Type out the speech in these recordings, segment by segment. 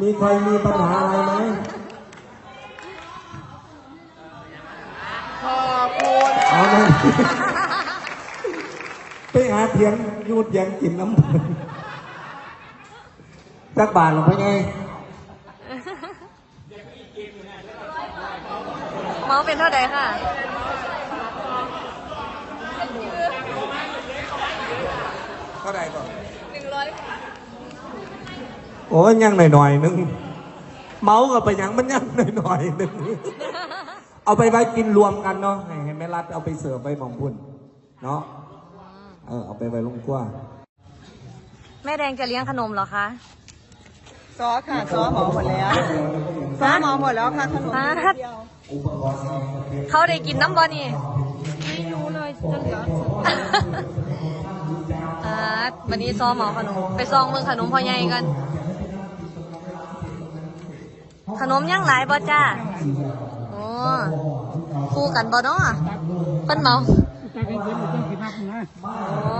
มีใครมีปัญหาอะไรไหม ขอบคุณเอาเลยไปหาเถียงยูดเถียงกินน้ำมันจักบาทหรือเปล่าไงเมาส์เป็นเท่าใดค่ะเท่าไหร่ก่อนหนึ่งร้อย โอ้ยยังหน่อยๆนึงเมาส์กับไปยังมันยังหน่อยๆนึงเอาไปไว้กินรวมกันเนาะให้ให้แม่รัดเอาไปเสิร์ฟไปหมองพุ่นเนาะเออเอาไปไว้ลงกว้างแม่แดงจะเลี้ยงขนมเหรอคะซอค่ะซอหมอหมดแล้วซอหมอหมดแล้วค่ะขนมฮะเดียวเขาได้กินน้ำบอนี่ไม่รู้เลยจนเหลืออ่าวันนี้ซ้อมเหมาขนม ไปซองเมืองขนมพ่อใหญ่กัน ขนมยังหลายบ่จ้าโอ้คู่กันบ่เนาะเพิ่นเมาโอ้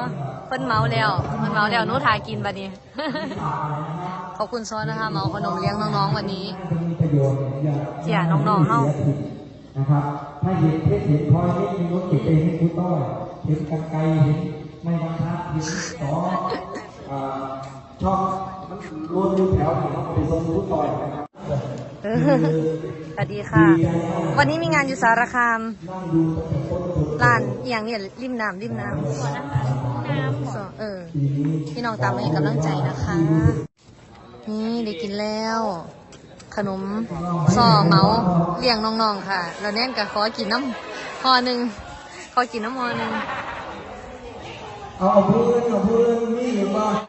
เพิ่นเมาแล้วเพิ่นเมาแล้วหนูถ่ายกินบัดนี้ ขอบคุณซ้อนนะคะ เมาขนมเลี้ยงน้องๆวันนี้เสียน้องๆเฮานะครับ ถ้าเห็นเพชรเห็นพลอยเห็นมีรถเก็บเองให้คุณต้อยเห็นกันไกลเห็นไม่บังคับเห็นสอเอ่อช่องมันรวนอยู่แถวไหนต้องไปส่งคุณต้อยนะครับ สวัสดีค่ะ วันนี้มีงานอยู่สารคามร้านอหย่างเนี่ยริมน้ำริมน้ำก่อนนะคะน้ำเออพี่น้องตามมาให้กำลังใจนะคะ นี่ได้กินแล้ว ขนมซ่อเมาเลี้ยงน้องๆค่ะ แล้วแน่นก็ขอกินน้ำห่อหนึ่งขอกินน้ำห่อหนึ่งเอาเอาพื้นเอาพื้นนี่หรือว่า